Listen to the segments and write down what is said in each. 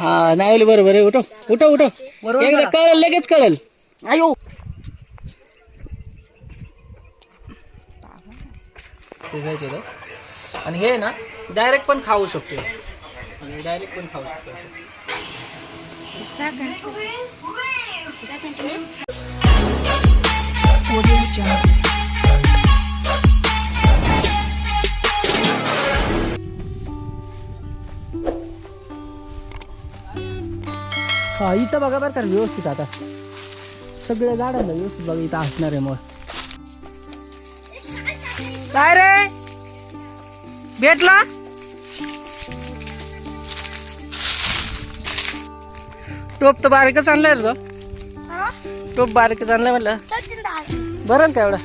हा नाही बरोबर आहे उठो उठो उठो बरोबर एकदा करा. कळल लगेच कळल. अयो ते घ्यायचे आणि हे ना डायरेक्ट पण खाऊ शकतो. आणि डायरेक्ट पण खाऊ शकतो. असं. हा इथं बघा बरं का व्यवस्थित आता. सगळ्या झाडांना व्यवस्थित बघा इथं असणार आहे मग. काय रे? भेटला? टोप तर बारीकच आणलाय रे तो. टोप बारीकच आणलाय म्हणलं. बरं का एवढा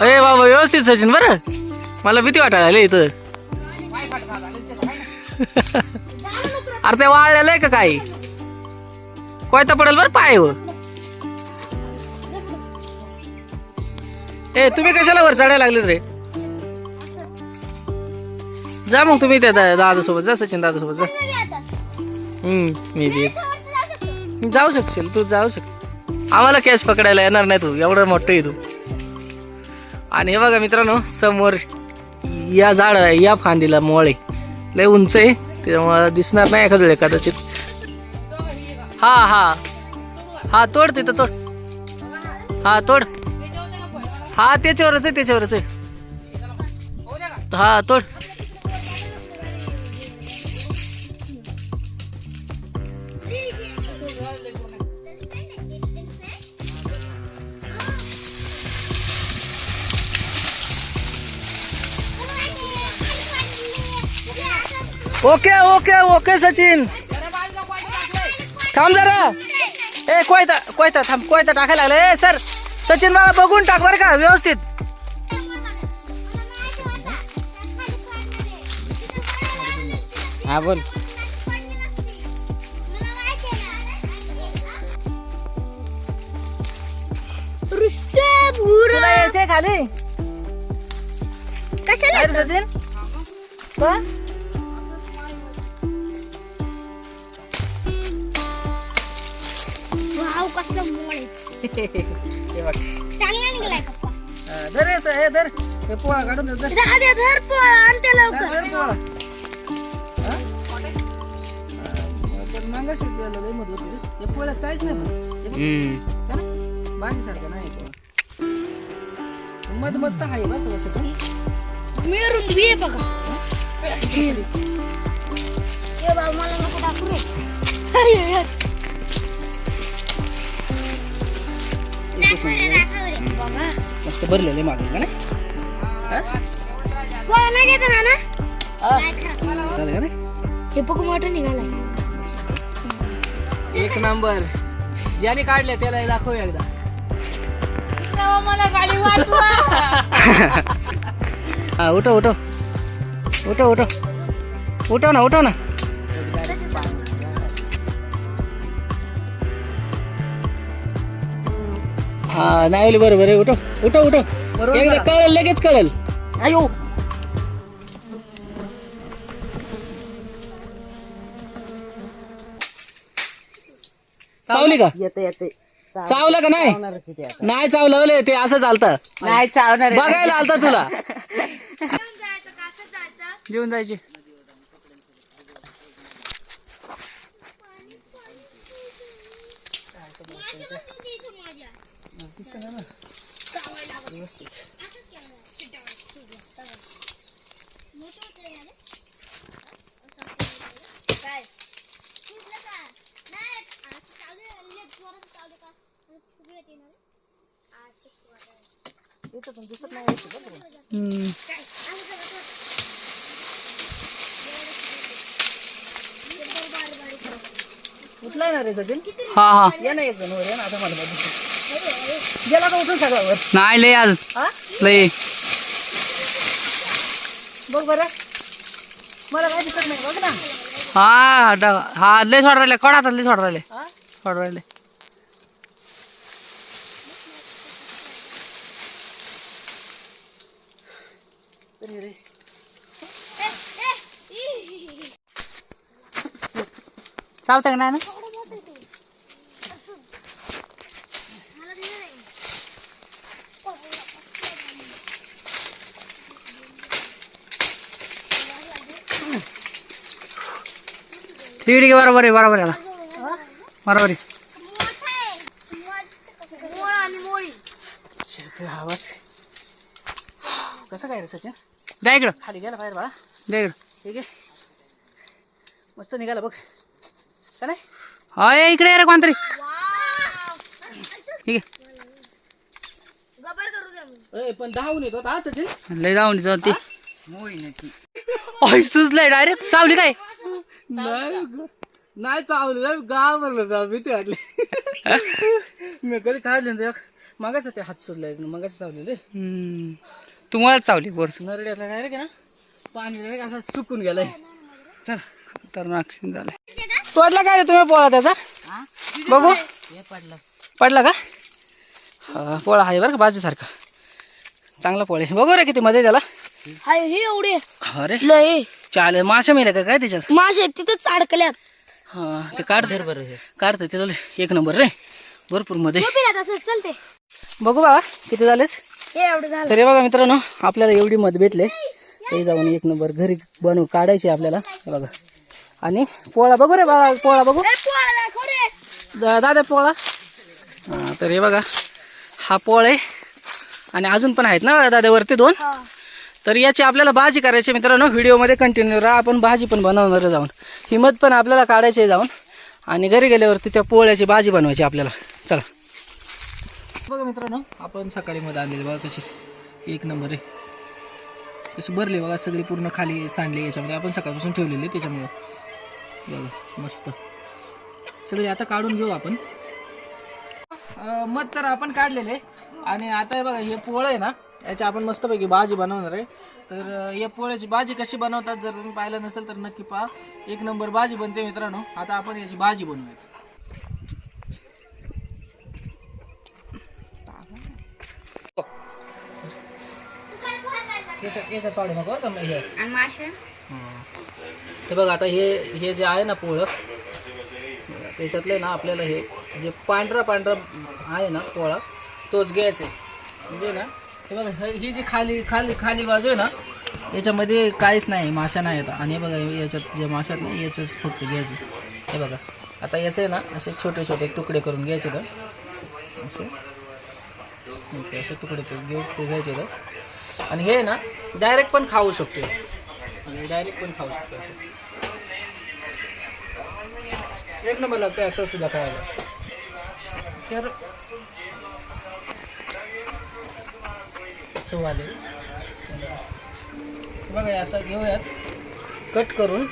अरे बाबा व्यवस्थित सचिन बरं. मला भीती वाटायला इथं. अरे ते वाळलेलं आहे का काही? कोयता पडेल बर पाय ए तुम्ही कशाला वर चढायला लागलेत रे? जा मग तुम्ही त्या दादा सोबत जा सचिन दादा सोबत जा. हम्म मी बी जाऊ शकशील तू जाऊ शक आम्हाला कॅश पकडायला येणार नाही तू एवढं मोठं आहे तू. आणि हे बघा मित्रांनो समोर या झाड या फांदीला मोळे लय उंच आहे. त्याच्यामुळे दिसणार नाही एखाद कदाचित. हा हा. हा तोड तिथं तोड. हा तोड. हा त्याच्यावरच आहे त्याच्यावरच आहे. हा तोड. Okay okay okay Sachin. थांब जरा. ए कोयता कोयता थांब कोयता टाकायला लागला. ए सर सचिन मला बघून टाक बरं का व्यवस्थित. हा बोल. तुला यायचंय खाली? कशाला सचिन? का? मोळ आहे. हे बघ. चांगला निघालाय पप्पा हा, धर हे हे धर हे पोळा काढून दे, धर. दादा धर पळ आणते धर, लवकर धर पोळा. हा? हा, पण मागाशी त्याला लय मदत होती रे. हे पोळ्यात काहीच नाही पण. हे बघ. है ना? भाजीसारखं नाही आहे पोळा. मध मस्त आहे बरं तुला सचिन मिळून घे बघा हे बाबा मला नको दाखवू रे मस्त भरलेले मागे का ना? हा? गोळा नाही घेत ना ना हा? नाही खात. झालं का ना हे बघ मोठं निघालाय. एक नंबर. ज्याने काढले त्याला दाखव एकदा. मला गाडी हा उठो उठो उठो उठो उठो ना उठो ना. हा नाही बरोबर आहे उठो उठो उठो बरोबर एकदा करा. कळल लगेच कळल. अयो चावली का? येते येते. चावलं. का नाही? चावणारच आहे ते आता. नाही चावलं ते असं चालतं. नाही चावणार आहे. बघायला आलता तुला. जेवून जायची. उठलाय ना रे सचिन हा हा या ना एक जण वर या ना आता मला. नाही लय आज. लई लय. हा हा लय सोड राहिले. कोणाचा लय सोड राहिले. सोड राहिले. तरी चालतं का नाही ना ठीक आहे बरोबर आहे बरोबर आहे. बरोबर आहे. मोळा मोळी कसं काय रे सचिन? द्या इकडं. खाली गेला बाहेर बाळा. द्या इकडं. ठीक आहे. मस्त निघाला बघ. का नाही? हा इकडे ये रे कोणतरी. ठीक आहे. ए, पण दहावून येतो आता हा सचिन? लय जाऊन येतो ती. Eye सुचलंय direct. चावली काय? नाही नाही चावलं गाव भरलं भीती वाटली. मी कधी काढले ना मगाच ते हात सुटले मगाच चावलेले हम्म. तुम्हालाच चावली बोर. नरड्याला काय रे का? पाणी direct असं सुकून गेलंय. चल. तर ऍक्सिडेंट झालं तोडला काय रे तुम्ही पोळा त्याचा? बघू. पडला. का? हा पोळा आहे बरं का बाजूसारखा. चांगला पोळ आहे. बघू रे किती मध्ये त्याला. हाय हे एवढे अरे लय चाल मासे मेले का काय त्याच्यात? मासे तिथंच अडकल्यात हा ते काढ. धर बरं काढतं ते झालं एक नंबर रे. भरपूरमध्ये. चलते बघू बाबा किती झालेत? हे एवढं झालं. तर बघा मित्रांनो आपल्याला एवढी मध भेटले. ते जाऊन एक नंबर घरी बनवू काढायची आपल्याला. हे बघा. आणि पोळा बघू रे बाळा पोळा बघू. दादा पोळा. हा, तर हे बघा हा पोळ आहे. आणि अजून पण आहेत ना दाद्यावरती दोन? हा. तर याची आपल्याला भाजी करायची मित्रांनो. व्हिडिओमध्ये कंटिन्यू राहा. आपण भाजी पण बनवणार जाऊन. हिमत पण आपल्याला काढायची आहे जाऊन. आणि घरी गेल्यावरती त्या पोळ्याची भाजी बनवायची आपल्याला. चला. बघा मित्रांनो आपण सकाळी मध्ये आणलेली बघा कशी. एक नंबर आहे. कशी भरली बघा सगळी पूर्ण खाली सांडली याच्यामध्ये. आपण सकाळपासून ठेवलेली त्याच्यामुळं. बघा मस्त. सगळे आता काढून घेऊ आपण. मत तर आपण काढलेले आणि आता बघा हे पोळं आहे ना याची आपण मस्तपैकी भाजी बनवणार आहे. तर या पोळ्याची भाजी कशी बनवतात जर तुम्ही पाहिलं नसेल तर नक्की पहा. एक नंबर भाजी बनते मित्रांनो. आता आपण याची भाजी बनवूया. याच्यात पाडू नको का हे. हे बघा आता हे हे जे आहे ना पोळं त्याच्यातलं ना आपल्याला हे जे पांढरा पांढरा आहे ना पोळा तोच घ्यायचा आहे. म्हणजे ना हे बघा हे- ही जी खाली खाली खाली बाजू आहे ना याच्यामध्ये काहीच नाही माशा नाही येतात आणि हे बघा हे याच्यात जे माशात नाही याचंच फक्त घ्यायचं. हे बघा आता याचं आहे ना असे छोटे छोटे तुकडे करून घ्यायचे तर असे. ओके असे तुकडे करून घेऊ ते घ्यायचे तर आणि हे ना डायरेक्ट पण खाऊ शकतो. आणि डायरेक्ट पण खाऊ शकतो असं. एक नंबर लागतं असं सुद्धा खायला. तर चव आले. बघा असं घेऊयात. कट करून.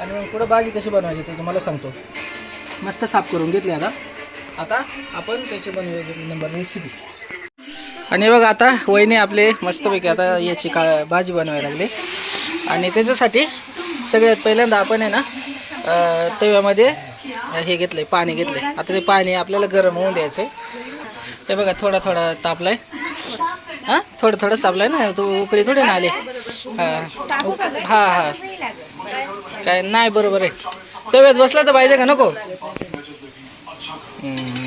आणि मग पुढं भाजी कशी बनवायची ते तुम्हाला सांगतो. मस्त साफ करून घेतली आता. आता आपण त्याची बनवूया नंबर रेसिपी आणि बघा आता वहिनी आपले मस्तपैकी आता याची का भाजी बनवायला लागली. आणि त्याच्यासाठी सगळ्यात पहिल्यांदा आपण आहे ना तव्यामध्ये हे घेतले पाणी घेतले आता ते पाणी आपल्याला गरम होऊन द्यायचं आहे ते बघा थोडा थोडा तापलाय. हां? थोडं थोडं तापलाय ना तो उकळी थोडी ना आले? हां. हां हां. काय नाही बरोबर आहे. तव्यात बसला तर पाहिजे का नको? हम्म.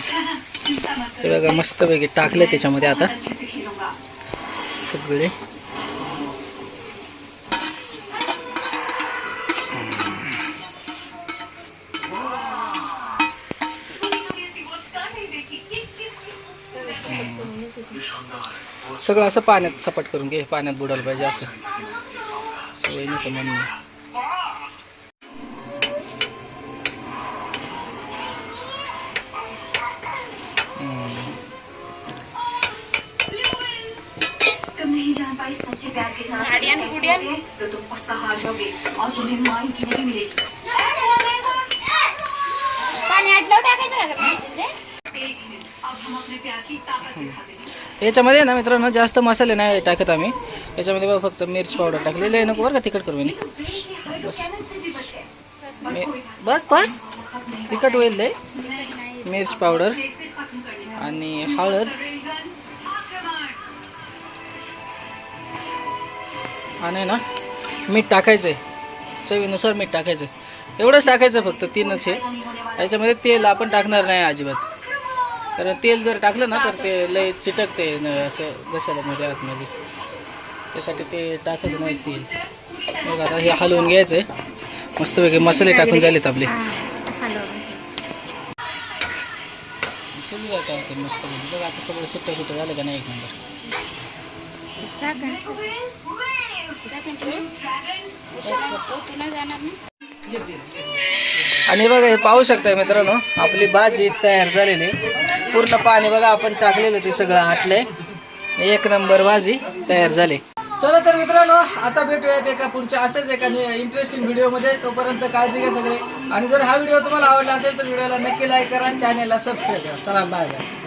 बघा मस्तपैकी टाकले त्याच्यामध्ये आता. सगळे. सगळं असं पाण्यात सपाट करून घे पाण्यात बुडायला पाहिजे असं. वहिनीचं म्हणणं पाणी आटलं टाकायचं याच्यामध्ये ना मित्रांनो जास्त मसाले नाही टाकत आम्ही. याच्यामध्ये बघा फक्त मिरची पावडर टाकलेली आहे. नको बरं का तिखट करू मी. बस. मी- बस बस. तिखट होईल ते मिरची पावडर आणि हळद. आणि ना मीठ टाकायचं आहे चवीनुसार मीठ टाकायचं एवढंच टाकायचं फक्त तीनच आहे. याच्यामध्ये तेल आपण टाकणार नाही अजिबात. कारण तेल जर टाकलं ना तर ते लय चिटकते असं घशाला मध्ये आतमध्ये. त्यासाठी ते टाकायचं नाही तेल. मग आता हे हलवून घ्यायचं आहे मस्तपैकी मसाले टाकून झालेत आपले. शिजलं का ते मस्तपैकी बघ आता सगळं सुट्टं सुट्टं झालं का नाही एक नंबर. आणि बघा हे पाहू शकताय मित्रांनो आपली भाजी तयार झालेली. पूर्ण पाणी बघा आपण टाकलेलं ते सगळं आटलंय. एक नंबर भाजी तयार झाली. चला तर मित्रांनो आता भेटूयात एका पुढच्या असेच एका इंटरेस्टिंग व्हिडिओमध्ये तोपर्यंत काळजी घ्या सगळे. आणि जर हा व्हिडिओ तुम्हाला आवडला असेल तर व्हिडिओला नक्की लाईक करा चॅनेलला सबस्क्राईब करा. चला बाय बाय